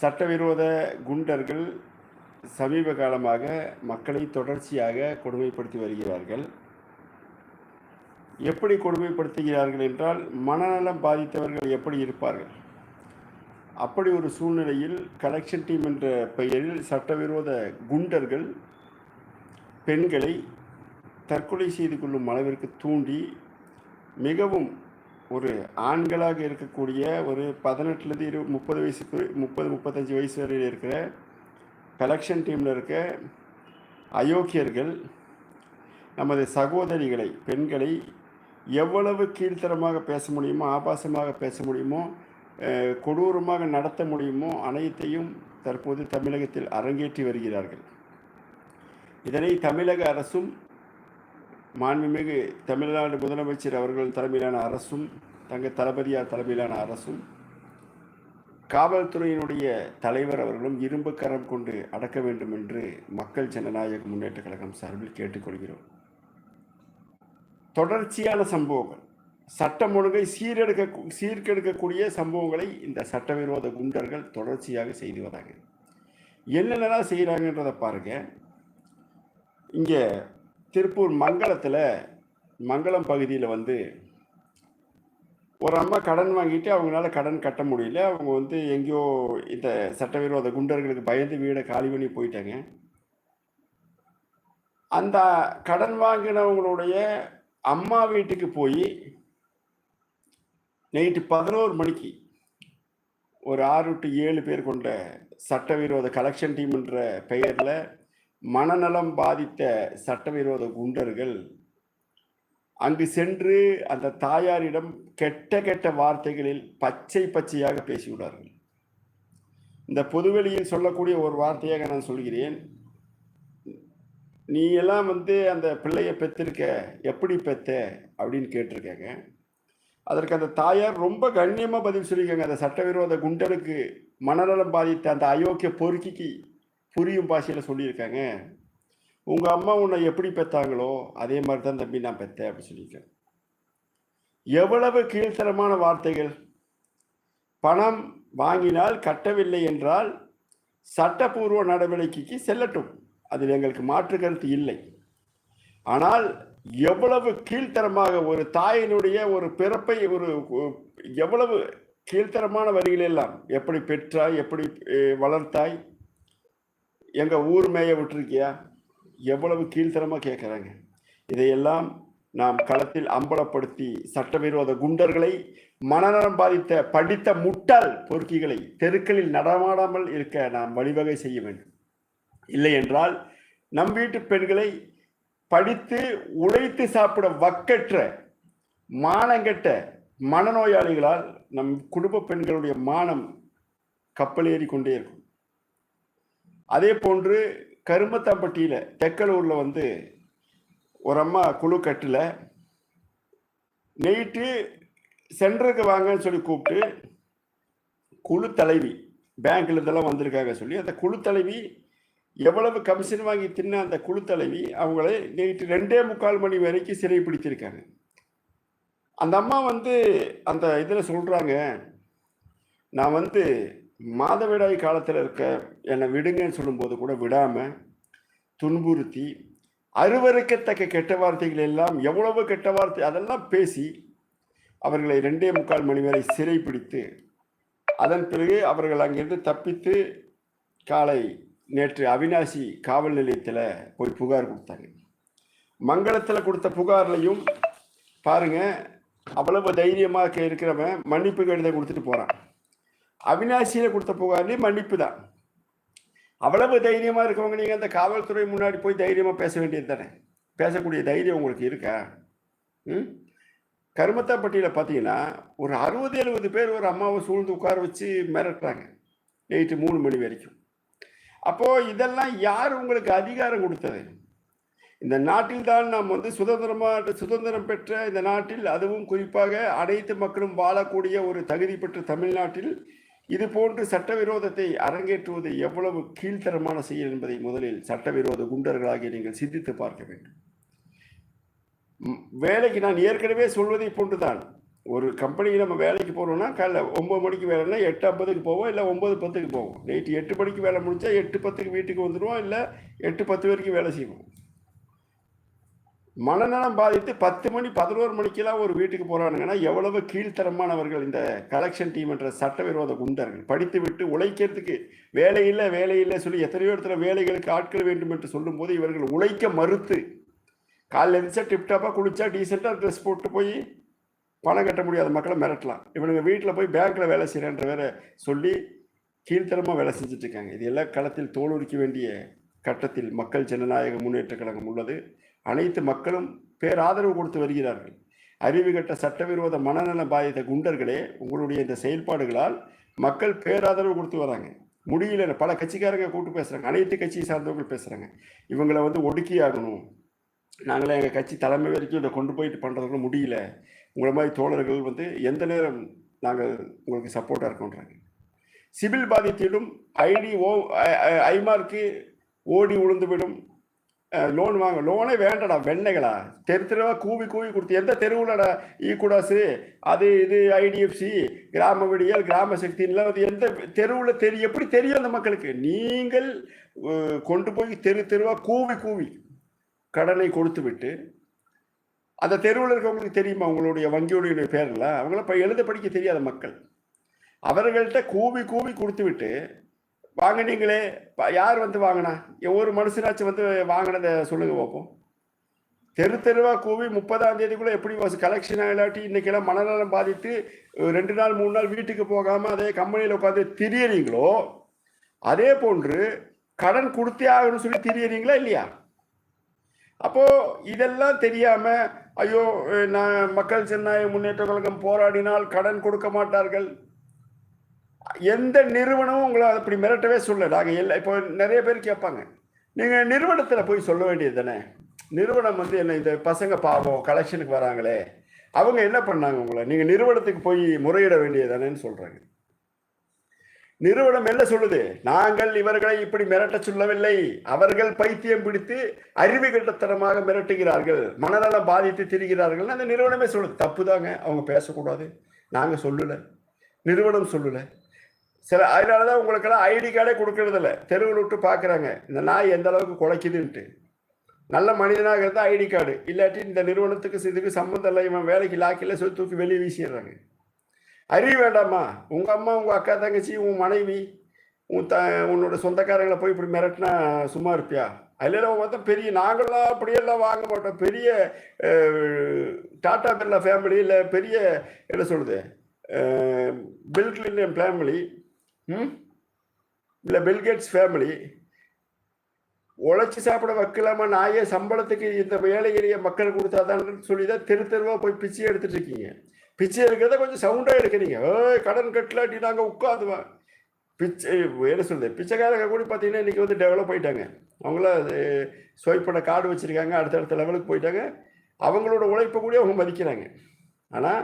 சட்டவிரோத குண்டர்கள் சமீப காலமாக மக்களை தொடர்ச்சியாக கொடுமைப்படுத்தி வருகிறார்கள். எப்படி கொடுமைப்படுத்துகிறார்கள் என்றால் மனநலம் பாதித்தவர்கள் எப்படி இருப்பார்கள்? அப்படி ஒரு சூழ்நிலையில் கலெக்ஷன் டீம் என்ற பெயரில் சட்டவிரோத குண்டர்கள் பெண்களை தற்கொலை செய்து கொள்ளும் அளவிற்கு தூண்டி மிகவும் ஒரு ஆண்களாக இருக்கக்கூடிய ஒரு பதினெட்டுலேருந்து இரு முப்பது வயசுக்கு முப்பது முப்பத்தஞ்சு வயசு வரையில் இருக்கிற கலெக்ஷன் டீமில் இருக்க அயோக்கியர்கள் நமது சகோதரிகளை பெண்களை எவ்வளவு கீழ்த்தரமாக பேச முடியுமோ ஆபாசமாக பேச முடியுமோ கொடூரமாக நடத்த முடியுமோ அனைத்தையும் தற்போது தமிழகத்தில் அரங்கேற்றி வருகிறார்கள். இதனை தமிழக அரசும் மாண்புமிகு தமிழ்நாடு முதலமைச்சர் அவர்கள் தலைமையிலான அரசும் தங்க தளபதியார் தலைமையிலான அரசும் காவல்துறையினுடைய தலைவர் அவர்களும் இரும்பு கரம் கொண்டு அடக்க வேண்டும் என்று மக்கள் ஜனநாயக முன்னேற்ற கழகம் சார்பில் கேட்டுக்கொள்கிறோம். தொடர்ச்சியான சம்பவங்கள். சட்டம் ஒழுங்கை சீரெடுக்க சீர்கெடுக்கக்கூடிய சம்பவங்களை இந்த சட்டவிரோத குண்டர்கள் தொடர்ச்சியாக செய்து வராங்க. என்னென்னலாம் செய்கிறாங்கன்றதை பாருங்க. இங்கே திருப்பூர் மங்களத்தில் மங்களம் பகுதியில் வந்து ஒரு அம்மா கடன் வாங்கிட்டு அவங்களால கடன் கட்ட முடியல. அவங்க வந்து எங்கேயோ இந்த சட்டவிரோத குண்டர்களுக்கு பயந்து வீடை காலி பண்ணி போயிட்டாங்க. அந்த கடன் வாங்கினவங்களுடைய அம்மா வீட்டுக்கு போய் நைட்டு பதினோரு மணிக்கு ஒரு ஆறு டு ஏழு பேர் கொண்ட சட்டவிரோத கலெக்ஷன் டீம்ன்ற பெயரில் மனநலம் பாதித்த சட்டவிரோத குண்டர்கள் அங்கு சென்று அந்த தாயாரிடம் கெட்ட கெட்ட வார்த்தைகளில் பச்சை பச்சையாக பேசிவிடார்கள் இந்த பொதுவெளியில் சொல்லக்கூடிய ஒரு வார்த்தையாக நான் சொல்கிறேன். நீ எல்லாம் வந்து அந்த பிள்ளைய பெற்றிருக்க எப்படி பெத்த அப்படின்னு கேட்டிருக்காங்க. அதற்கு அந்த தாயார் ரொம்ப கண்ணியமாக பதில் சொல்லியிருக்காங்க. அந்த சட்டவிரோத குண்டனுக்கு மனநலம் பாதித்த அந்த அயோக்கிய பொறுக்கிக்கு புரியும் பாஷையில் சொல்லியிருக்காங்க. உங்கள் அம்மா உன்னை எப்படி பெற்றாங்களோ அதே மாதிரி தான் தம்பி நான் பெற்றேன் அப்படின்னு சொல்லியிருக்கேன் எவ்வளவு கீழ்த்தரமான வார்த்தைகள். பணம் வாங்கினால் கட்டவில்லை என்றால் சட்டப்பூர்வ நடவடிக்கைக்கு செல்லட்டும். அதில் எங்களுக்கு மாற்று கருத்து இல்லை. ஆனால் எவ்வளவு கீழ்த்தரமாக ஒரு தாயினுடைய ஒரு பிறப்பை ஒரு எவ்வளவு கீழ்த்தரமான வரிகளெல்லாம் எப்படி பெற்றாய் எப்படி வளர்த்தாய் எங்க ஊர் மேய விட்டுருக்கியா? எவ்வளவு கீழ்த்தரமாக கேட்குறாங்க இதையெல்லாம் நாம் களத்தில் அம்பலப்படுத்தி சட்டவிரோத குண்டர்களை மனநலம் பாதித்த படித்த முட்டாள் பொறுக்கிகளை தெருக்களில் நடமாடாமல் இருக்க நாம் வழிவகை செய்ய வேண்டும். இல்லை என்றால் நம் வீட்டு பெண்களை படித்து உழைத்து சாப்பிட வக்கற்ற மானங்கெட்ட மனநோயாளிகளால் நம் குடும்ப பெண்களுடைய மானம் கப்பலேறி கொண்டே இருக்கும். அதே போன்று கருமத்தாம்பட்டியில் தெக்கலூரில் வந்து ஒரு அம்மா குழு கட்டில் நைட்டு சென்டருக்கு வாங்கன்னு சொல்லி கூப்பிட்டு குழு தலைவி பேங்க்ல இதெல்லாம் வந்திருக்காங்க சொல்லி அந்த குழு தலைவி எவ்வளவு கமிஷன் வாங்கி தின்ன அந்த குழு தலைவி அவங்களை நைட்டு ரெண்டே முக்கால் மணி வரைக்கும் சிறை பிடிச்சிருக்காங்க அந்த அம்மா வந்து அந்த இதில் சொல்கிறாங்க நான் வந்து மாதவிடாய் காலத்தில் இருக்க என்னை விடுங்கன்னு சொல்லும்போது கூட விடாமல் துன்புறுத்தி அருவருக்கத்தக்க கெட்ட வார்த்தைகள் எல்லாம் எவ்வளவு கெட்ட வார்த்தை அதெல்லாம் பேசி அவர்களை ரெண்டே முக்கால் மணி வரை சிறைப்பிடித்து அதன் பிறகு அவர்கள் அங்கிருந்து தப்பித்து காலை நேற்று அவினாசி காவல் நிலையத்தில் போய் புகார் கொடுத்தாங்க. மங்களத்தில் கொடுத்த புகார்லையும் பாருங்க அவ்வளவு தைரியமாக இருக்கிறவன் மன்னிப்பு கடிதம் கொடுத்துட்டு போகிறான் அவினாசியில் கொடுத்த புகார்லேயும் மன்னிப்பு தான். அவ்வளவு தைரியமாக இருக்கவங்க நீங்கள் அந்த காவல்துறை முன்னாடி போய் தைரியமாக பேச வேண்டியது தானே? பேசக்கூடிய தைரியம் உங்களுக்கு இருக்கா? ம்? கருமத்தாப்பட்டியில் பார்த்தீங்கன்னா ஒரு அறுபது எழுபது பேர் ஒரு அம்மாவை சூழ்ந்து உட்கார வச்சு மிரட்டுறாங்க. நைட்டு மூணு மணி வரைக்கும். அப்போது இதெல்லாம் யார் உங்களுக்கு அதிகாரம் கொடுத்தது? இந்த நாட்டில் தான் நாம் வந்து சுதந்திரமாக சுதந்திரம் பெற்ற இந்த நாட்டில் அதுவும் குறிப்பாக அனைத்து மக்களும் வாழக்கூடிய ஒரு தகுதி பெற்ற தமிழ்நாட்டில் இது போன்று சட்டவிரோதத்தை அரங்கேற்றுவது எவ்வளவு கீழ்த்தரமான செயல் என்பதை முதலில் சட்டவிரோத குண்டர்களாகிய நீங்கள் சிந்தித்து பார்க்க வேண்டும். வேலைக்கு நான் ஏற்கனவே சொல்வதை போன்றுதான். ஒரு கம்பெனிக்கு நம்ம வேலைக்கு போகிறோம்னா காலைல ஒம்பது மணிக்கு வேலைன்னா எட்டு ஐம்பதுக்கு போவோம் இல்லை ஒம்பது பத்துக்கு போவோம். நைட்டு எட்டு மணிக்கு வேலை முடிஞ்சால் எட்டு பத்துக்கு வீட்டுக்கு வந்துடுவோம் இல்லை எட்டு பத்து வரைக்கும் வேலை செய்வோம். மனநலம் பாதித்து பத்து மணி பதினோரு மணிக்கெல்லாம் ஒரு வீட்டுக்கு போகிறானுங்கன்னா எவ்வளவு கீழ்த்தரமானவர்கள் இந்த கலெக்ஷன் டீம் என்ற சட்டவிரோத குண்டர்கள். படித்து விட்டு உழைக்கிறதுக்கு வேலை இல்லை வேலை இல்லை சொல்லி எத்தனையோ இடத்துல வேலைகளுக்கு ஆட்கள் வேண்டும் என்று சொல்லும்போது இவர்கள் உழைக்க மறுத்து காலைல எழுந்திரிச்சா டிப்டாப்பாக குளிச்சா டீசெண்டாக ட்ரெஸ் போட்டு போய் பணம் கட்ட முடியாத மக்களை மிரட்டலாம். இவனுங்க வீட்டில் போய் பேங்க்கில் வேலை செய்கிறேன்ற வேற சொல்லி கீழ்த்தரமாக வேலை செஞ்சுட்டு இருக்காங்க. இது எல்லாம் களத்தில் தோலுரிக்க வேண்டிய கட்டத்தில் மக்கள் ஜனநாயக முன்னேற்ற கழகம் உள்ளது. அனைத்து மக்களும் பேராதரவு கொடுத்து வருகிறார்கள். அறிவு கட்ட சட்டவிரோத மனநல பாதித்த குண்டர்களே உங்களுடைய இந்த செயல்பாடுகளால் மக்கள் பேராதரவு கொடுத்து வராங்க. முடியல பல கட்சிக்காரங்க கூட்டு பேசுகிறாங்க அனைத்து கட்சியை சார்ந்தவங்க பேசுகிறாங்க இவங்களை வந்து ஒடுக்கி ஆகணும் நாங்களே எங்கள் கட்சி தலைமை வரைக்கும் இதை கொண்டு போயிட்டு பண்ணுறதுக்குள்ள முடியல. உங்களை மாதிரி தோழர்கள் வந்து எந்த நேரம் நாங்கள் உங்களுக்கு சப்போர்ட்டாக இருக்கோன்றாங்க. சிவில் பாதித்திடும் ஐடி ஓ ஐமார்க்கு ஓடி உளுந்துவிடும் லோன் வாங்க. லோனே வேண்டடா வெண்ணைகளா தெரு தெருவா கூவி கூவி கொடுத்து எந்த தெருவுலடா? ஈக்குடாசு அது இது ஐடிஎஃப்சி கிராம விடியல் கிராம சக்தின்லாம் அது எந்த தெருவில் தெரியும் எப்படி தெரியும் அந்த மக்களுக்கு? நீங்கள் கொண்டு போய் தெரு தெருவா கூவி கூவி கடனை கொடுத்து விட்டு அந்த தெருவில் இருக்கவங்களுக்கு தெரியுமா? அவங்களுடைய வங்கியுடைய பேரில் அவங்கள இப்போ எழுத படிக்க தெரியாத மக்கள். அவர்கள்ட்ட கூவி கூவி கொடுத்து விட்டு வாங்கினீங்களே யார் வந்து வாங்கினா? ஒரு மனுஷனாச்சும் வந்து வாங்கினதை சொல்லுங்க பார்ப்போம் தெரு தெருவாக கூவி முப்பதாம் தேதிக்குள்ள எப்படி கலெக்ஷன் இல்லாட்டி இன்னைக்கெல்லாம் மனநலம் பாதித்து ரெண்டு நாள் மூணு நாள் வீட்டுக்கு போகாமல் அதே கம்பெனியில் உட்காந்து திரியறீங்களோ? அதே போன்று கடன் கொடுத்தே ஆகணும்னு சொல்லி திரியறீங்களா இல்லையா? அப்போது இதெல்லாம் தெரியாமல் ஐயோ நான் மக்கள் ஜனநாயக முன்னேற்ற கழகம் போராடினால் கடன் கொடுக்க மாட்டார்கள். எந்த நிறுவனமும் உங்களை அப்படி மிரட்டவே சொல்ல நாங்கள் இல்லை இப்போ நிறைய பேர் கேட்பாங்க நீங்கள் நிறுவனத்தில் போய் சொல்ல வேண்டியது தானே? நிறுவனம் வந்து என்ன இந்த பசங்க பாவம் கலெக்ஷனுக்கு வராங்களே. அவங்க என்ன பண்ணாங்க உங்களை? நீங்கள் நிறுவனத்துக்கு போய் முறையிட வேண்டியது தானேன்னு சொல்கிறாங்க நிறுவனம் என்ன சொல்லுது? நாங்கள் இவர்களை இப்படி மிரட்ட சொல்லவில்லை. அவர்கள் பைத்தியம் பிடித்து அறிவு கட்டத்தனமாக மிரட்டுகிறார்கள். மனநலம் பாதித்து திரிகிறார்கள் அந்த நிறுவனமே சொல்லுது. தப்பு தாங்க அவங்க பேசக்கூடாது. நாங்கள் சொல்லலை. நிறுவனம் சொல்லலை. சில அதனால தான் உங்களுக்கெல்லாம் ஐடி கார்டே கொடுக்கறதில்ல. தெருவில் விட்டு பார்க்குறாங்க. இந்த நாய் எந்த அளவுக்கு குலைக்குதுன்ட்டு. நல்ல மனிதனாக இருந்தால் ஐடி கார்டு இல்லாட்டி இந்த நிறுவனத்துக்கு இதுக்கு சம்மந்தம் இல்லை. இவன் வேலைக்கு லாக்கில் சொல்லி தூக்கி வெளியே வீசிடுறாங்க. அறிவு வேண்டாமா உங்கள் அம்மா உங்கள் அக்கா தங்கச்சி உன் மனைவி உன் த உன்னோட சொந்தக்காரங்களை போய் இப்படி மிரட்டினா சும்மா இருப்பியா? அதில் பார்த்தா பெரிய நாங்களாம் அப்படியெல்லாம் வாங்க மாட்டோம். பெரிய டாட்டா டாடா பிர்லா ஃபேமிலி இல்லை பெரிய என்ன சொல்கிறது பில் கிளின்டன் ஃபேமிலி இல்லை பில்கேட்ஸ் ஃபேமிலி உழைச்சி சாப்பிட வைக்கலாமா? நாயே சம்பளத்துக்கு இந்த ஏழை எளிய மக்கள் கொடுத்தாதான் சொல்லி தான் தெரு தெருவாக போய் பிச்சை எடுத்துட்டு இருக்கீங்க. பிச்சை எடுக்கிறத கொஞ்சம் சவுண்டாக எடுக்கிறீங்க. ஏய் கடன் கட்டலாட்டி நாங்கள் உட்காந்துவேன் பிச்சை என்ன சொல்லுது பிச்சைக்காரங்க கூட பார்த்தீங்கன்னா இன்றைக்கி வந்து டெவலப் ஆயிட்டாங்க. அவங்களாம் ஸ்வைப் பண்ண கார்டு வச்சுருக்காங்க. அடுத்தடுத்த லெவலுக்கு போயிட்டாங்க. அவங்களோட உழைப்பை கூட அவங்க மதிக்கிறாங்க. ஆனால்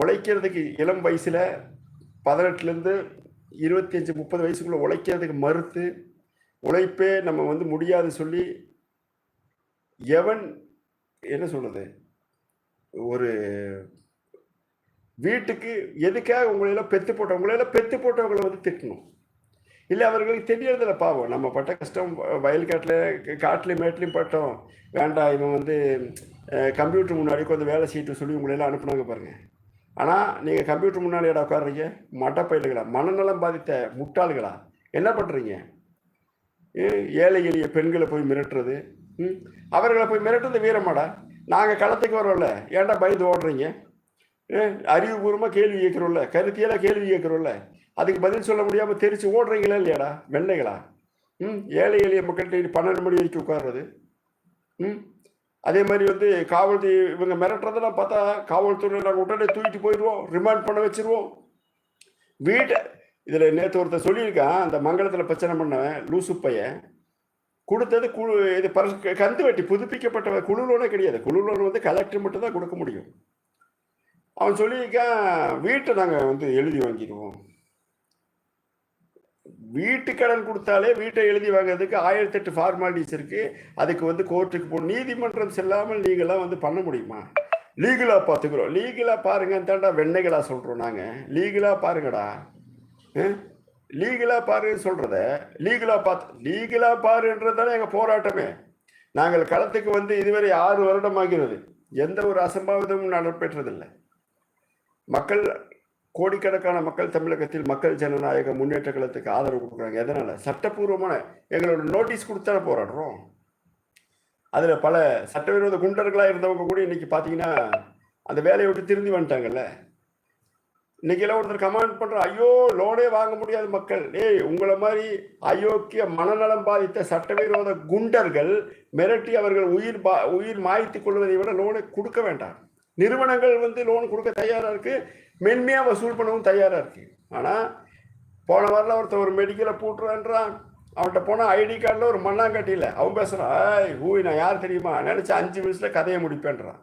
உழைக்கிறதுக்கு இளம் வயசில் பதினெட்டுலேருந்து இருபத்தஞ்சி முப்பது வயசுக்குள்ளே உழைக்கிறதுக்கு மறுத்து உழைப்பே நம்ம வந்து முடியாது சொல்லி எவன் என்ன சொல்றது? ஒரு வீட்டுக்கு எதுக்காக உங்களையெல்லாம் பெத்து போட்ட உங்களையெல்லாம் பெத்து போட்டவங்களை வந்து திட்டணும். இல்லை அவர்களுக்கு தெரியறதில்ல பாவம். நம்ம பட்ட கஷ்டம் வயல்காட்டில் காட்டிலையும் மேட்லையும் பட்டோம். வேண்டாம் இவன் வந்து கம்ப்யூட்டர் முன்னாடி கொஞ்சம் வேலை செய்யிட்டு சொல்லி உங்களையெல்லாம் அனுப்புனாங்க பாருங்கள் ஆனால் நீங்கள் கம்ப்யூட்டர் முன்னாடி இடம் உட்காடுறீங்க மட்டப்பயில்களா மனநலம் பாதித்த முட்டாள்களா என்ன பண்ணுறீங்க ஏழை எளிய பெண்களை போய் மிரட்டுறது ம் அவர்களை போய் மிரட்டுறது வீரமாடா. நாங்கள் களத்துக்கு வரோம்ல ஏன்டா பயந்து ஓடுறீங்க? அறிவுபூர்வமாக கேள்வி கேட்குறோம்ல கருத்தியெல்லாம் கேள்வி கேட்குறோம்ல அதுக்கு பதில் சொல்ல முடியாமல் தெரிச்சு ஓடுறீங்களா இல்லையாடா வெள்ளைகளா ம் ஏழை எளிய மக்கள்கிட்ட பன்னெண்டு மணி வரைக்கும் உட்கார்றது ம் அதே மாதிரி வந்து காவல் இவங்க மிரட்டுறதெல்லாம் பார்த்தா காவல்துறை நாங்கள் உடனே தூக்கிட்டு போயிடுவோம் ரிமாண்ட் பண்ண வச்சிருவோம். வீட்டை இதில் நேற்று ஒருத்தர் சொல்லியிருக்கான் அந்த மங்களத்தில் பிரச்சனை பண்ணவன் லூசு பையன் கொடுத்தது குழு இது பரிசு கந்து வெட்டி புதுப்பிக்கப்பட்ட குழு லோனே கிடையாது. குழு லோன் வந்து கலெக்டர் மட்டும் தான் கொடுக்க முடியும். அவன் சொல்லியிருக்கான் வீட்டை நாங்கள் வந்து எழுதி வாங்கிடுவோம். வீட்டு கடன் கொடுத்தாலே வீட்டை எழுதி வாங்குறதுக்கு ஆயிரத்தெட்டு ஃபார்மாலிட்டிஸ் இருக்கு. அதுக்கு வந்து கோர்ட்டுக்கு போகணும். நீதிமன்றம் செல்லாமல் நீங்களாம் வந்து பண்ண முடியுமா? லீகலாக பார்த்துக்குறோம். லீகலாக பாருங்க. தாண்டா வெண்ணைகளாக சொல்கிறோம் நாங்கள் லீகலாக பாருங்கடா. லீகலாக பாருன்னு சொல்கிறத லீகலாக பார்த்து லீகலாக பாருன்றது தானே எங்கள் போராட்டமே. நாங்கள் களத்துக்கு வந்து இதுவரை ஆறு வருடமாகிறது எந்த ஒரு அசம்பாவிதமும் நடைபெற்றதில்லை மக்கள் கோடிக்கணக்கான மக்கள் தமிழகத்தில் மக்கள் ஜனநாயக முன்னேற்ற கழகத்துக்கு ஆதரவு கொடுக்குறாங்க. எதனால? சட்டப்பூர்வமான எங்களோட நோட்டீஸ் கொடுத்தான போராடுறோம். அதில் பல சட்டவிரோத குண்டர்களாக இருந்தவங்க கூட இன்னைக்கு பார்த்தீங்கன்னா அந்த வேலையை விட்டு திரும்பி வந்துட்டாங்கல்ல. இன்னைக்கெல்லாம் ஒருத்தர் கமெண்ட் பண்ணுற ஐயோ லோனே வாங்க முடியாத மக்கள். ஏய் உங்களை மாதிரி அயோக்கிய மனநலம் பாதித்த சட்டவிரோத குண்டர்கள் மிரட்டி அவர்கள் உயிர் பா உயிர் மாய்த்து கொள்வதை விட லோனை கொடுக்க வேண்டாம். நிறுவனங்கள் வந்து லோன் கொடுக்க தயாராக இருக்குது மென்மையாக வசூல் பண்ணவும் தயாராக இருக்கு. ஆனால் போன வாரில் ஒருத்தர் ஒரு மெடிக்கலை பூட்டுறான்றான். அவன்கிட்ட போனால் ஐடி கார்டில் ஒரு மண்ணாங்கட்டியில் அவன் பேசுகிறான் ஐய் ஊய் நான் யார் தெரியுமா? நினச்சி அஞ்சு நிமிஷத்தில் கதையை முடிப்பேன்றான்.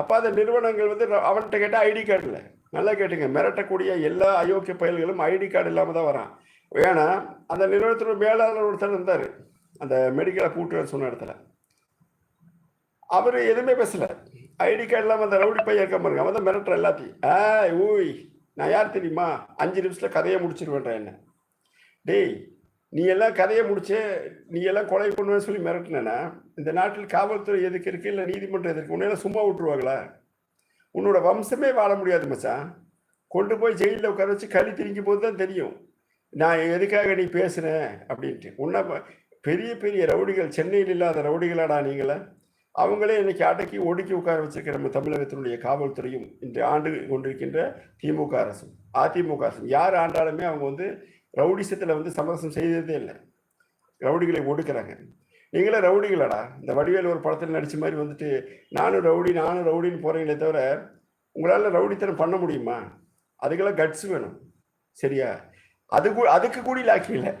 அப்போ அந்த நிறுவனங்கள் வந்து அவன்கிட்ட கேட்டால் ஐடி கார்டில் நல்லா கேட்டுங்க மிரட்டக்கூடிய எல்லா அயோக்கிய பயல்களும் ஐடி கார்டு இல்லாமல் தான் வரான். ஏன்னா அந்த நிறுவனத்தோட மேலாளர் ஒருத்தர் இருந்தார். அந்த மெடிக்கலை பூட்டு சொன்ன இடத்துல. அவர் எதுவுமே பேசலை. ஐடி கார்டு இல்லாமல் அந்த ரவுடி பையன் இருக்க பாருங்க. அவன் தான் மிரட்டுற எல்லாத்தையும். ஆ ஊய் நான் யார் தெரியுமா? அஞ்சு நிமிஷத்தில் கதையை முடிச்சிருவேன்றேன் என்ன? டேய் நீ எல்லாம் கதையை முடிச்சு நீ எல்லாம் கொலை பண்ணுவேன்னு சொல்லி மிரட்டினேன்னா இந்த நாட்டில் காவல்துறை எதுக்கு இருக்கு? இல்லை நீதிமன்றம் எதுக்கு உன்னையெல்லாம் சும்மா விட்டுருவாங்களா? உன்னோட வம்சமே வாழ முடியாது மச்சான். கொண்டு போய் ஜெயிலில் உட்கார வச்சு களி திரிக்கும் போது தான் தெரியும். நான் எதுக்காக நீ பேசுனேன் அப்படின்ட்டு. உன்ன பெரிய பெரிய ரவுடிகள் சென்னையில் இல்லாத ரவுடிகளாடா நீங்களே? அவங்களே இன்னைக்கு அடக்கி ஒடுக்கி உட்கார வச்சிருக்கிற நம்ம தமிழகத்தினுடைய காவல்துறையும் இன்று ஆண்டு கொண்டிருக்கின்ற திமுக அரசும் அதிமுக அரசும். யார் ஆண்டாலுமே அவங்க வந்து ரவுடிசத்தில் வந்து சமரசம் செய்ததே இல்லை. ரவுடிகளை ஒடுக்குறாங்க. நீங்களே ரவுடிகளடா? இந்த வடிவேல் ஒரு படத்தில் நடித்த மாதிரி வந்துட்டு நானும் ரவுடி நானும் ரவுடின்னு போகிறீங்களே தவிர உங்களால் ரவுடித்தனம் பண்ண முடியுமா? அதுக்கெல்லாம் கட்ஸ் வேணும். சரியா? அது கூ அதுக்கு கூட லாக்கி இல்லை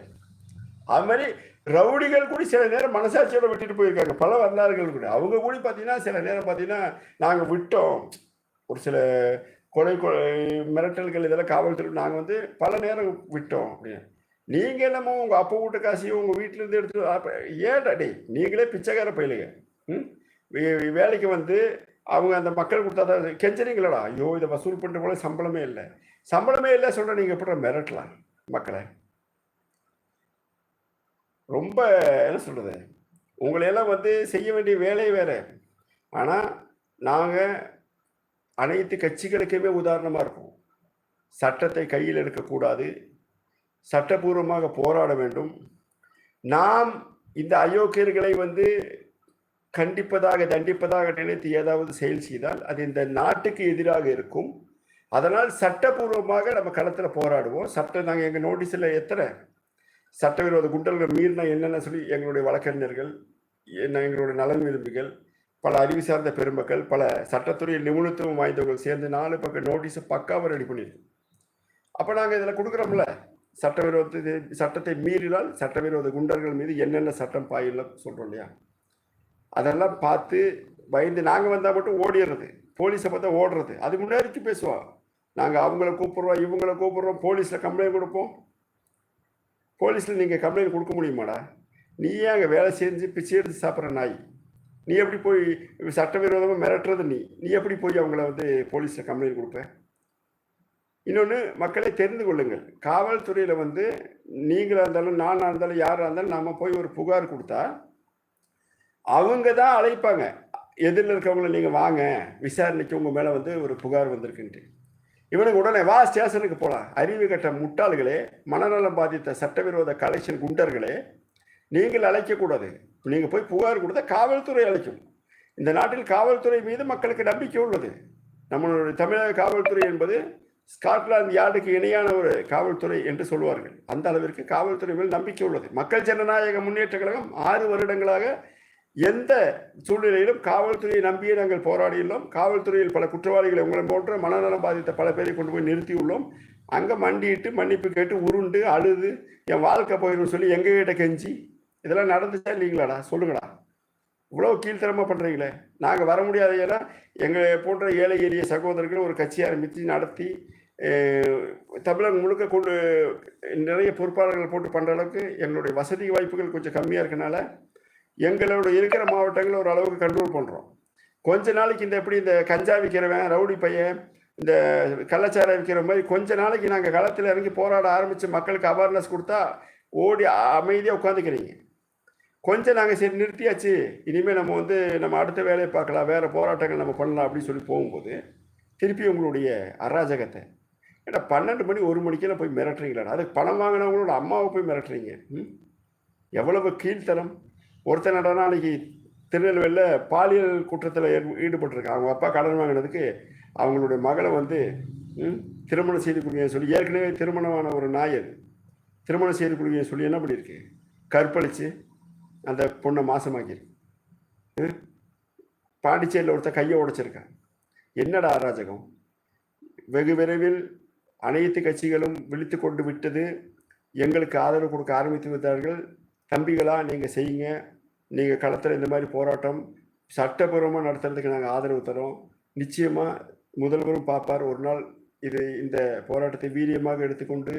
அது மாதிரி ரவுடிகள் கூட சில நேரம் மனசாட்சியோட விட்டுட்டு போயிருக்காங்க. பல வரலாறுகள் கூட. அவங்க கூட பார்த்தீங்கன்னா சில நேரம் பார்த்தீங்கன்னா நாங்கள் விட்டோம். ஒரு சில கொலை கொலை மிரட்டல்கள் இதெல்லாம் காவல்துறை நாங்கள் வந்து பல நேரம் விட்டோம் அப்படின்னு. நீங்கள் என்னமோ உங்கள் அப்பா வீட்டு காசையும் உங்கள் வீட்டிலேருந்து எடுத்து ஏன்டா டே நீங்களே பிச்சைக்கார பயிலுங்க. ம்? வேலைக்கு வந்து அவங்க அந்த மக்கள் கொடுத்தா தான் கெஞ்சரிங்களடா ஐயோ இதை வசூல் பண்ணுற போல சம்பளமே இல்லை. சம்பளமே இல்லை சொல்கிற நீங்கள் எப்படி மிரட்டலாம் மக்களை? ரொம்ப என்ன சொல்கிறது உங்களையெல்லாம் வந்து செய்ய வேண்டிய வேலை வேறு. ஆனால் நாங்கள் அனைத்து கட்சிகளுக்குமே உதாரணமாக இருப்போம் சட்டத்தை கையில் எடுக்கக்கூடாது. சட்டபூர்வமாக போராட வேண்டும். நாம் இந்த அயோக்கியர்களை வந்து கண்டிப்பதாக தண்டிப்பதாக நினைத்து ஏதாவது செயல் செய்தால் அது இந்த நாட்டுக்கு எதிராக இருக்கும். அதனால் சட்டபூர்வமாக நம்ம களத்தில் போராடுவோம். சட்டம் நாங்கள் எங்கள் நோட்டீஸில் எத்தனை சட்டவிரோத குண்டல்கள் மீறினா என்னென்ன சொல்லி எங்களுடைய வழக்கறிஞர்கள் என்ன எங்களுடைய நலன் விரும்பிகள் பல அறிவு சார்ந்த பெருமக்கள் பல சட்டத்துறையில் நிபுணத்துவம் வாய்ந்தவர்கள் சேர்ந்து நாலு பக்கம் நோட்டீஸை பக்காவாக ரெடி பண்ணியிருக்கு அப்போ நாங்கள் இதில் கொடுக்குறோம்ல. சட்டவிரோதத்தை சட்டத்தை மீறினால் சட்டவிரோத குண்டர்கள் மீது என்னென்ன சட்டம் பாயிலாம் சொல்கிறோம் இல்லையா? அதெல்லாம் பார்த்து பயந்து நாங்கள் வந்தால் மட்டும் ஓடிடுறது. போலீஸை பார்த்தா ஓடுறது. அது முன்னாடிக்கு பேசுவோம். நாங்கள் அவங்கள கூப்பிட்றோம் இவங்கள கூப்பிட்றோம் போலீஸில் கம்ப்ளைண்ட் கொடுப்போம். போலீஸில் நீங்கள் கம்ப்ளைண்ட் கொடுக்க முடியுமாடா? நீயே அங்கே வேலை செஞ்சு பிச்சை எடுத்து சாப்பிட்ற நாய். நீ எப்படி போய் சட்டவிரோதமாக மிரட்டுறது நீ? நீ எப்படி போய் அவங்கள வந்து போலீஸில் கம்ப்ளைண்ட் கொடுப்ப? இன்னொன்று மக்களை தெரிந்து கொள்ளுங்கள். காவல்துறையில் வந்து நீங்களாக இருந்தாலும் நானாக இருந்தாலும் யாராக இருந்தாலும் நாம் போய் ஒரு புகார் கொடுத்தா அவங்க தான் அழைப்பாங்க. எதிரில் இருக்கவங்கள நீங்கள் வாங்க. விசாரணைக்கு உங்கள் மேலே வந்து ஒரு புகார் வந்திருக்குன்ட்டு. இவனுக்கு உடனே வா ஸ்டேஷனுக்கு போகலாம் அறிவு கட்ட முட்டாள்களே மனநலம் பாதித்த சட்டவிரோத கலெக்ஷன் குண்டர்களே நீங்கள் அழைக்கக்கூடாது. நீங்கள் போய் புகார் கொடுத்தா காவல்துறை அழைக்கும். இந்த நாட்டில் காவல்துறை மீது மக்களுக்கு நம்பிக்கை உள்ளது. நம்மளுடைய தமிழக காவல்துறை என்பது ஸ்காட்லாந்து யார்டுக்கு இணையான ஒரு காவல்துறை என்று சொல்வார்கள். அந்த அளவிற்கு காவல்துறை மேல் நம்பிக்கை உள்ளது. மக்கள் ஜனநாயக முன்னேற்ற கழகம் ஆறு வருடங்களாக எந்த சூழ்நிலையிலும் காவல்துறையை நம்பியே நாங்கள் போராடியுள்ளோம். காவல்துறையில் பல குற்றவாளிகளை உங்களை போன்ற மனநலம் பாதித்த பல பேரை கொண்டு போய் நிறுத்தியுள்ளோம். அங்கே மண்டிட்டு மன்னிப்பு கேட்டு உருண்டு அழுது என் வாழ்க்கை போயிடும் சொல்லி எங்ககிட்ட கெஞ்சி இதெல்லாம் நடந்துச்சா இல்லைங்களாடா? சொல்லுங்கடா. இவ்வளோ கீழ்த்தரமாக பண்ணுறீங்களே நாங்கள் வர முடியாத. ஏன்னா எங்களை போன்ற ஏழை எளிய சகோதரர்கள் ஒரு கட்சி ஆரம்பித்து நடத்தி தமிழகம் முழுக்க கொண்டு நிறைய பொறுப்பாளர்கள் போட்டு பண்ணுற அளவுக்கு எங்களுடைய வசதி வாய்ப்புகள் கொஞ்சம் கம்மியாக இருக்கனால எங்களோட இருக்கிற மாவட்டங்களை ஒரு அளவுக்கு கண்ட்ரோல் பண்ணுறோம் கொஞ்ச நாளைக்கு இந்த எப்படி இந்த கஞ்சா விற்கிறவன் ரவுடி பையன் இந்த கள்ளச்சாரை விற்கிற மாதிரி கொஞ்ச நாளைக்கு நாங்கள் களத்தில் இறங்கி போராட ஆரம்பித்து மக்களுக்கு அவேர்னஸ் கொடுத்தா ஓடி அமைதியாக உட்காந்துக்கிறீங்க. கொஞ்சம் நாங்கள் சரி நிறுத்தியாச்சு. இனிமேல் நம்ம வந்து நம்ம அடுத்த வேலையை பார்க்கலாம். வேறு போராட்டங்கள் நம்ம பண்ணலாம் அப்படின்னு சொல்லி போகும்போது திருப்பி உங்களுடைய அராஜகத்தை. ஏன்னா பன்னெண்டு மணி ஒரு மணிக்கெல்லாம் போய் மிரட்டுறீங்களா அதுக்கு பணம் வாங்கினவங்களோட அம்மாவை போய் மிரட்டுறீங்க. ம்? எவ்வளவு கீழ்த்தரம். ஒருத்தன் நடனா திருநெல்வேலியில் பாலியல் குற்றத்தில் ஈடுபட்டிருக்கான். அவங்க அப்பா கடன் வாங்கினதுக்கு அவங்களுடைய மகளை வந்து திருமணம் செய்து கொடுங்க சொல்லி ஏற்கனவே திருமணமான ஒரு நாய் அது. திருமணம் செய்து கொடுங்க சொல்லி என்ன பண்ணியிருக்கு? கற்பழித்து அந்த பொண்ணை மாசமாக்கியிருக்கு. பாண்டிச்சேரியில் ஒருத்தன் கையை உடைச்சிருக்கான். என்னடா அராஜகம்? வெகு விரைவில் அனைத்து கட்சிகளும் விழித்து கொண்டு விட்டது. எங்களுக்கு ஆதரவு கொடுக்க ஆரம்பித்து விட்டார்கள். தம்பிகளாக நீங்கள் செய்யுங்க. நீங்கள் களத்தில் இந்த மாதிரி போராட்டம் சட்டபூர்வமாக நடத்துறதுக்கு நாங்கள் ஆதரவு தரோம் நிச்சயமாக முதல்வரும் பார்ப்பார். ஒரு நாள் இது இந்த போராட்டத்தை வீரியமாக எடுத்துக்கொண்டு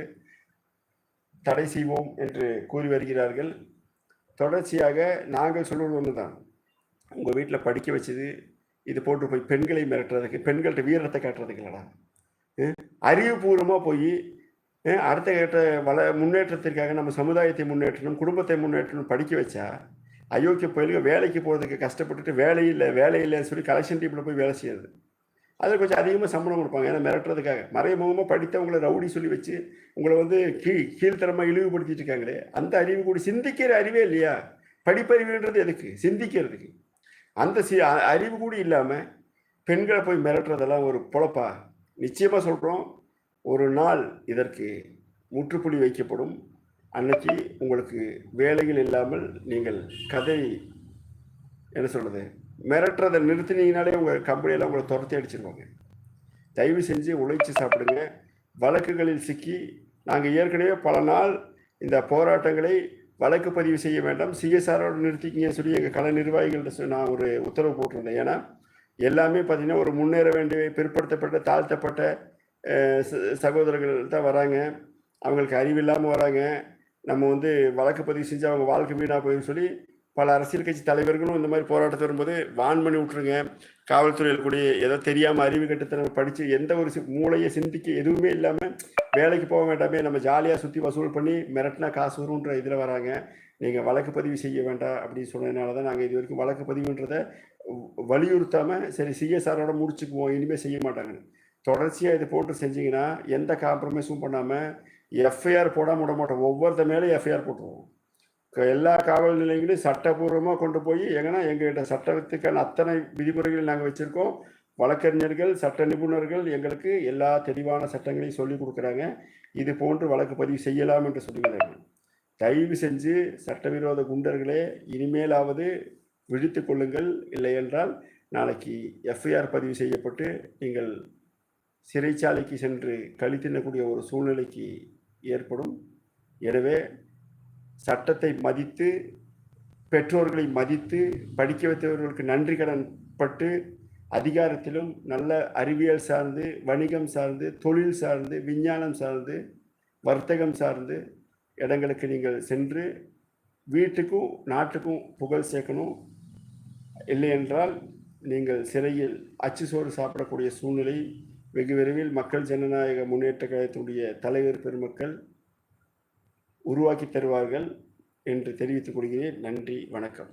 தடை செய்வோம் என்று கூறி வருகிறார்கள். தொடர்ச்சியாக நாங்கள் சொல்வது ஒன்று தான் உங்கள் வீட்டில் படிக்க வச்சது இது போட்டு போய் பெண்களை மிரட்டுறதுக்கு பெண்கள்கிட்ட வீரத்தை காட்டுறதுக்கு இல்லைடா. அறிவுபூர்வமாக போய் அடுத்த கட்ட வள முன்னேற்றத்திற்காக நம்ம சமுதாயத்தை முன்னேற்றணும் குடும்பத்தை முன்னேற்றணும் படிக்க வச்சா அயோக்கிய பயிலுக வேலைக்கு போகிறதுக்கு கஷ்டப்பட்டுட்டு வேலை இல்லை வேலை இல்லைன்னு சொல்லி கலெக்ஷன் டீமில் போய் வேலை செய்யறது. அதில் கொஞ்சம் அதிகமாக சம்பளம் கொடுப்பாங்க. ஏன்னா மிரட்டுறதுக்காக. மறைமுகமாக படித்தவங்களை ரவுடி சொல்லி வச்சு உங்களை வந்து கீழ் கீழ்த்தரமாக இழிவுபடுத்திட்டு இருக்காங்களே அந்த அறிவு கூட சிந்திக்கிற அறிவே இல்லையா? படிப்பறிவுன்றது எதுக்கு? சிந்திக்கிறதுக்கு. அந்த சி அ- அறிவு கூட இல்லாமல் பெண்களை போய் மிரட்டுறதெல்லாம் ஒரு பொழப்பா? நிச்சயமாக சொல்கிறோம் ஒரு நாள் இதற்கு முற்றுப்புள்ளி வைக்கப்படும். அன்னைக்கு உங்களுக்கு வேலைகள் இல்லாமல் நீங்கள் கதை என்ன சொல்கிறது மிரட்டுறதை நிறுத்தினீங்கனாலே உங்கள் கம்பெனியில் உங்களை துரத்தி அடிச்சிருவாங்க. தயவு செஞ்சு உழைச்சி சாப்பிடுங்க. வழக்குகளில் சிக்கி நாங்கள் ஏற்கனவே பல நாள் இந்த போராட்டங்களை வழக்கு பதிவு செய்ய வேண்டாம். சிஎஸ்ஆரோடு நிறுத்திக்கிங்க சொல்லி எங்கள் கலை நிர்வாகிகள்கிட்ட சொல்லி நான் ஒரு உத்தரவு போட்டிருந்தேன். ஏன்னா எல்லாமே பார்த்தீங்கன்னா ஒரு முன்னேற வேண்டிய பிற்படுத்தப்பட்ட தாழ்த்தப்பட்ட சகோதரர்கள் தான் வராங்க. அவங்களுக்கு அறிவில்லாமல் வராங்க. நம்ம வந்து வழக்கு பதிவு செஞ்சு அவங்க வாழ்க்கை வீணாக போயிடும் சொல்லி பல அரசியல் கட்சி தலைவர்களும் இந்த மாதிரி போராட்டத்தை வரும்போது வான் பண்ணி விட்ருங்க காவல்துறையில் கூடிய ஏதோ தெரியாமல் அறிவு கட்டத்தில் படித்து எந்த ஒரு சி- மூளையை சிந்திக்க எதுவுமே இல்லாமல் வேலைக்கு போக வேண்டாமே நம்ம ஜாலியாக சுற்றி வசூல் பண்ணி மிரட்டினா காசு வரும்ன்ற இதில் வராங்க. நீங்கள் வழக்கு பதிவு செய்ய வேண்டாம் அப்படின்னு சொன்னதுனால தான் நாங்கள் இது வரைக்கும் வழக்கு பதிவுன்றதை வலியுறுத்தாமல் சரி சிஎஸ்ஆரோட முடிச்சுக்குவோம். இனிமேல் செய்ய மாட்டாங்கன்னு. தொடர்ச்சியாக இது போட்டு செஞ்சீங்கன்னா எந்த காம்ப்ரமைஸும் பண்ணாமல் எஃப்ஐஆர் போடாம விட மாட்டோம். ஒவ்வொருத்த மேலேயும் எஃப்ஐஆர் போட்டுருவோம். எல்லா காவல் நிலையங்களையும் சட்டபூர்வமாக கொண்டு போய் எங்கன்னா எங்கள்கிட்ட சட்டத்துக்கான அத்தனை விதிமுறைகள் நாங்கள் வச்சுருக்கோம். வழக்கறிஞர்கள் சட்ட நிபுணர்கள் எங்களுக்கு எல்லா தெளிவான சட்டங்களையும் சொல்லி கொடுக்குறாங்க. இது போன்று வழக்கு பதிவு செய்யலாம் என்று சொல்லுகிறார்கள் தயவு செஞ்சு சட்டவிரோத குண்டர்களே இனிமேலாவது விழித்து கொள்ளுங்கள். இல்லை என்றால் நாளைக்கு எஃப்ஐஆர் பதிவு செய்யப்பட்டு நீங்கள் சிறைச்சாலைக்கு சென்று கழித்தினக்கூடிய ஒரு சூழ்நிலைக்கு ஏற்படும். எனவே சட்டத்தை மதித்து பெற்றோர்களை மதித்து படிக்க வைத்தவர்களுக்கு நன்றி கடன் பட்டு அதிகாரத்திலும் நல்ல அறிவியல் சார்ந்து வணிகம் சார்ந்து தொழில் சார்ந்து விஞ்ஞானம் சார்ந்து வர்த்தகம் சார்ந்து இடங்களுக்கு நீங்கள் சென்று வீட்டுக்கும் நாட்டுக்கும் புகழ் சேர்க்கணும். இல்லை என்றால் நீங்கள் சிறையில் அச்சு சோறு சாப்பிடக்கூடிய சூழ்நிலை வெகு விரைவில் மக்கள் ஜனநாயக முன்னேற்ற கழகத்தினுடைய தலைவர் பெருமக்கள் உருவாக்கி தருவார்கள் என்று தெரிவித்துக் கொள்கிறேன். நன்றி வணக்கம்.